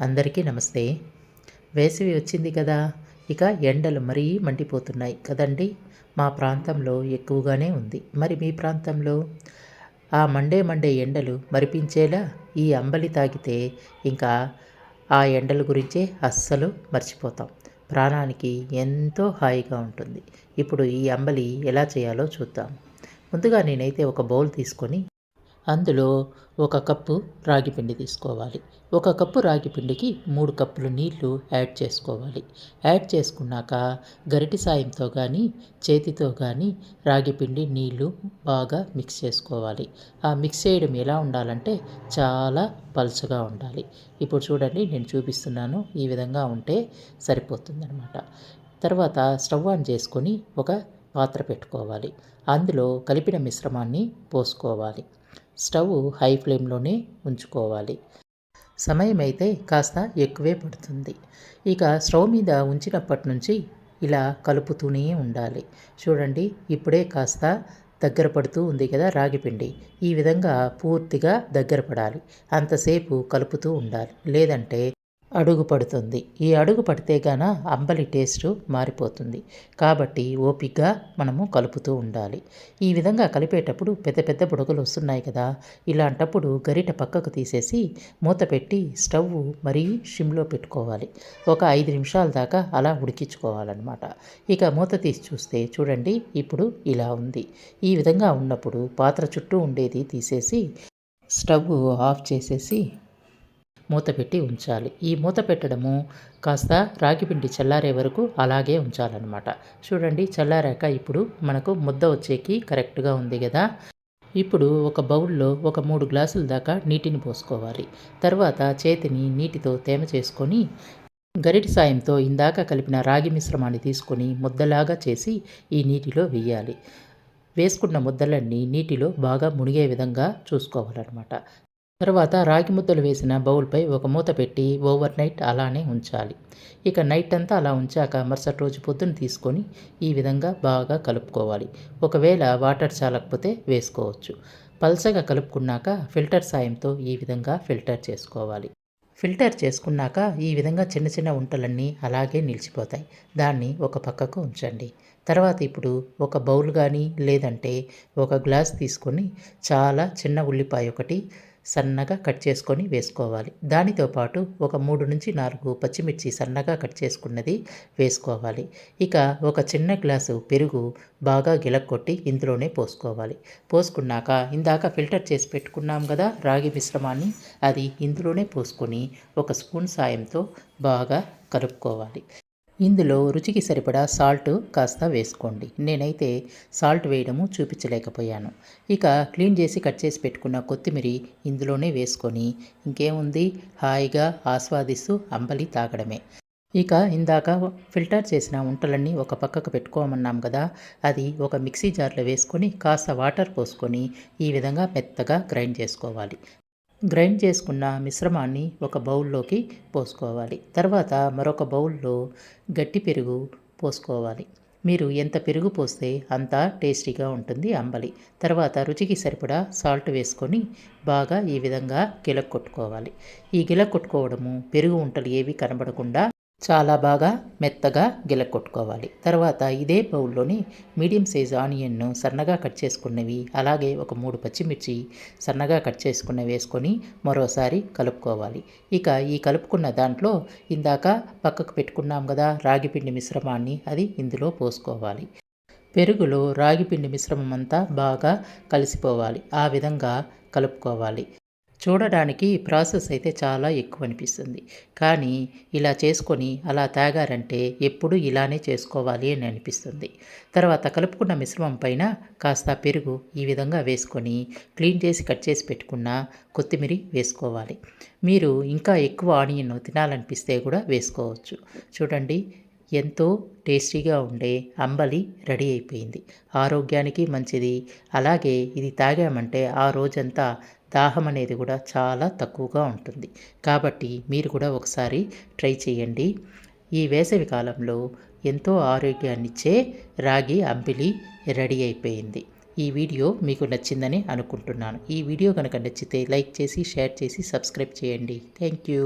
అందరికీ నమస్తే. వేసవి వచ్చింది కదా ఇక ఎండలు మరీ మండిపోతున్నాయి కదండి. మా ప్రాంతంలో ఎక్కువగానే ఉంది. మరి మీ ప్రాంతంలో? ఆ మండే మండే ఎండలు మరిపించేలా ఈ అంబలి తాగితే ఇంకా ఆ ఎండల గురించే అస్సలు మర్చిపోతాం. ప్రాణానికి ఎంతో హాయిగా ఉంటుంది. ఇప్పుడు ఈ అంబలి ఎలా చేయాలో చూద్దాం. ముందుగా నేనైతే ఒక బౌల్ తీసుకొని అందులో ఒక కప్పు రాగి పిండి తీసుకోవాలి. ఒక కప్పు రాగి పిండికి మూడు కప్పులు నీళ్ళు యాడ్ చేసుకోవాలి. యాడ్ చేసుకున్నాక గరిటి సాయంతో కానీ చేతితో కానీ రాగి పిండి నీళ్ళు బాగా మిక్స్ చేసుకోవాలి. ఆ మిక్స్ చేయడం ఎలా ఉండాలంటే చాలా పలుచగా ఉండాలి. ఇప్పుడు చూడండి నేను చూపిస్తున్నాను. ఈ విధంగా ఉంటే సరిపోతుందనమాట తర్వాత స్టవ్ ఆన్ చేసుకొని ఒక పాత్ర పెట్టుకోవాలి. అందులో కలిపిన మిశ్రమాన్ని పోసుకోవాలి. స్టవ్ హై ఫ్లేమ్లోనే ఉంచుకోవాలి. సమయం అయితే కాస్త ఎక్కువే పడుతుంది. ఇక స్టవ్ మీద ఉంచినప్పటి నుంచి ఇలా కలుపుతూనే ఉండాలి. చూడండి ఇప్పుడే కాస్త దగ్గర పడుతూ ఉంది కదా రాగిపిండి ఈ విధంగా పూర్తిగా దగ్గర పడాలి. అంతసేపు కలుపుతూ ఉండాలి. లేదంటే అడుగు పడుతుంది. ఈ అడుగు పడితే గాన అంబలి టేస్ట్ మారిపోతుంది. కాబట్టి ఓపిగ్గా మనము కలుపుతూ ఉండాలి. ఈ విధంగా కలిపేటప్పుడు పెద్ద పెద్ద బుడగలు వస్తున్నాయి కదా. ఇలాంటప్పుడు గరిట పక్కకు తీసేసి మూత పెట్టి స్టవ్ మరీ షిమ్లో పెట్టుకోవాలి. ఒక ఐదు నిమిషాల దాకా అలా ఉడికించుకోవాలన్నమాట. ఇక మూత తీసి చూస్తే చూడండి ఇప్పుడు ఇలా ఉంది. ఈ విధంగా ఉన్నప్పుడు పాత్ర చుట్టూ ఉండేది తీసేసి స్టవ్ ఆఫ్ చేసేసి మూత పెట్టి ఉంచాలి. ఈ మూత పెట్టడము కాస్త రాగిపిండి చల్లారే వరకు అలాగే ఉంచాలన్నమాట. చూడండి చల్లారాక ఇప్పుడు మనకు ముద్ద వచ్చేకి కరెక్ట్గా ఉంది కదా ఇప్పుడు ఒక బౌల్లో ఒక మూడు గ్లాసుల దాకా నీటిని పోసుకోవాలి. తర్వాత చేతిని నీటితో తేమ చేసుకొని గరిటి సాయంతో ఇందాక కలిపిన రాగి మిశ్రమాన్ని తీసుకొని ముద్దలాగా చేసి ఈ నీటిలో వేయాలి. వేసుకున్న ముద్దలన్నీ నీటిలో బాగా మునిగే విధంగా చూసుకోవాలన్నమాట. తర్వాత రాగి ముద్దలు వేసిన బౌల్పై ఒక మూత పెట్టి ఓవర్ నైట్ అలానే ఉంచాలి. ఇక నైట్ అంతా అలా ఉంచాక మరుసటి రోజు పొద్దున తీసుకొని ఈ విధంగా బాగా కలుపుకోవాలి. ఒకవేళ వాటర్ చాలకపోతే వేసుకోవచ్చు. పల్చగా కలుపుకున్నాక ఫిల్టర్ సాయంతో ఈ విధంగా ఫిల్టర్ చేసుకోవాలి. ఫిల్టర్ చేసుకున్నాక ఈ విధంగా చిన్న చిన్న ఉంటలన్నీ అలాగే నిలిచిపోతాయి. దాన్ని ఒక పక్కకు ఉంచండి. తర్వాత ఇప్పుడు ఒక బౌల్ కానీ లేదంటే ఒక గ్లాస్ తీసుకొని చాలా చిన్న ఉల్లిపాయ ఒకటి సన్నగా కట్ చేసుకొని వేసుకోవాలి. దానితో పాటు ఒక మూడు నుంచి నాలుగు పచ్చిమిర్చి సన్నగా కట్ చేసుకున్నది వేసుకోవాలి. ఇక ఒక చిన్న గ్లాసు పెరుగు బాగా గిలక్కొట్టి ఇందులోనే పోసుకోవాలి. పోసుకున్నాక ఇందాక ఫిల్టర్ చేసి పెట్టుకున్నాం కదా రాగి మిశ్రమాన్ని అది ఇందులోనే పోసుకొని ఒక స్పూన్ సాయంతో బాగా కలుపుకోవాలి. ఇందులో రుచికి సరిపడా సాల్ట్ కాస్త వేసుకోండి. నేనైతే సాల్ట్ వేయడము చూపించలేకపోయాను. ఇక క్లీన్ చేసి కట్ చేసి పెట్టుకున్న కొత్తిమీర ఇందులోనే వేసుకొని ఇంకేముంది? హాయిగా ఆస్వాదిస్తూ అంబలి తాగడమే. ఇక ఇందాక ఫిల్టర్ చేసిన వంటలన్నీ ఒక పక్కకు పెట్టుకోమన్నాం కదా అది ఒక మిక్సీ జార్లో వేసుకొని కాస్త వాటర్ పోసుకొని ఈ విధంగా మెత్తగా గ్రైండ్ చేసుకోవాలి. గ్రైండ్ చేసుకున్న మిశ్రమాన్ని ఒక బౌల్లోకి పోసుకోవాలి. తర్వాత మరొక బౌల్లో గట్టి పెరుగు పోసుకోవాలి. మీరు ఎంత పెరుగు పోస్తే అంత టేస్టీగా ఉంటుంది అంబలి. తర్వాత రుచికి సరిపడా సాల్ట్ వేసుకొని బాగా ఈ విధంగా గిలక్ కొట్టుకోవాలి. ఈ గిలక్ కొట్టుకోవడము పెరుగు ఉంటలు ఏవి కనబడకుండా చాలా బాగా మెత్తగా గిలక్కొట్టుకోవాలి. తర్వాత ఇదే బౌల్లోని మీడియం సైజు ఆనియన్ను సన్నగా కట్ చేసుకున్నవి అలాగే ఒక మూడు పచ్చిమిర్చి సన్నగా కట్ చేసుకున్నవి వేసుకొని మరోసారి కలుపుకోవాలి. ఇక ఈ కలుపుకున్న దాంట్లో ఇందాక పక్కకు పెట్టుకున్నాం కదా రాగిపిండి మిశ్రమాన్ని అది ఇందులో పోసుకోవాలి. పెరుగులో రాగిపిండి మిశ్రమం అంతా బాగా కలిసిపోవాలి. ఆ విధంగా కలుపుకోవాలి. చూడడానికి ప్రాసెస్ అయితే చాలా ఎక్కువ అనిపిస్తుంది. కానీ ఇలా చేసుకొని అలా తాగారంటే ఎప్పుడు ఇలానే చేసుకోవాలి అని అనిపిస్తుంది. తర్వాత కలుపుకున్న మిశ్రమం పైన కాస్త పెరుగు ఈ విధంగా వేసుకొని క్లీన్ చేసి కట్ చేసి పెట్టుకున్న కొత్తిమీర వేసుకోవాలి. మీరు ఇంకా ఎక్కువ ఆనియన్ తినాలనిపిస్తే కూడా వేసుకోవచ్చు. చూడండి ఎంతో టేస్టీగా ఉండే అంబలి రెడీ అయిపోయింది. ఆరోగ్యానికి మంచిది. అలాగే ఇది తాగామంటే ఆ రోజంతా దాహం అనేది కూడా చాలా తక్కువగా ఉంటుంది. కాబట్టి మీరు కూడా ఒకసారి ట్రై చేయండి. ఈ వేసవి కాలంలో ఎంతో ఆరోగ్యాన్నిచ్చే రాగి అంబిలి రెడీ అయిపోయింది. ఈ వీడియో మీకు నచ్చిందని అనుకుంటున్నాను. ఈ వీడియో కనుక నచ్చితే లైక్ చేసి షేర్ చేసి సబ్స్క్రైబ్ చేయండి. Thank you.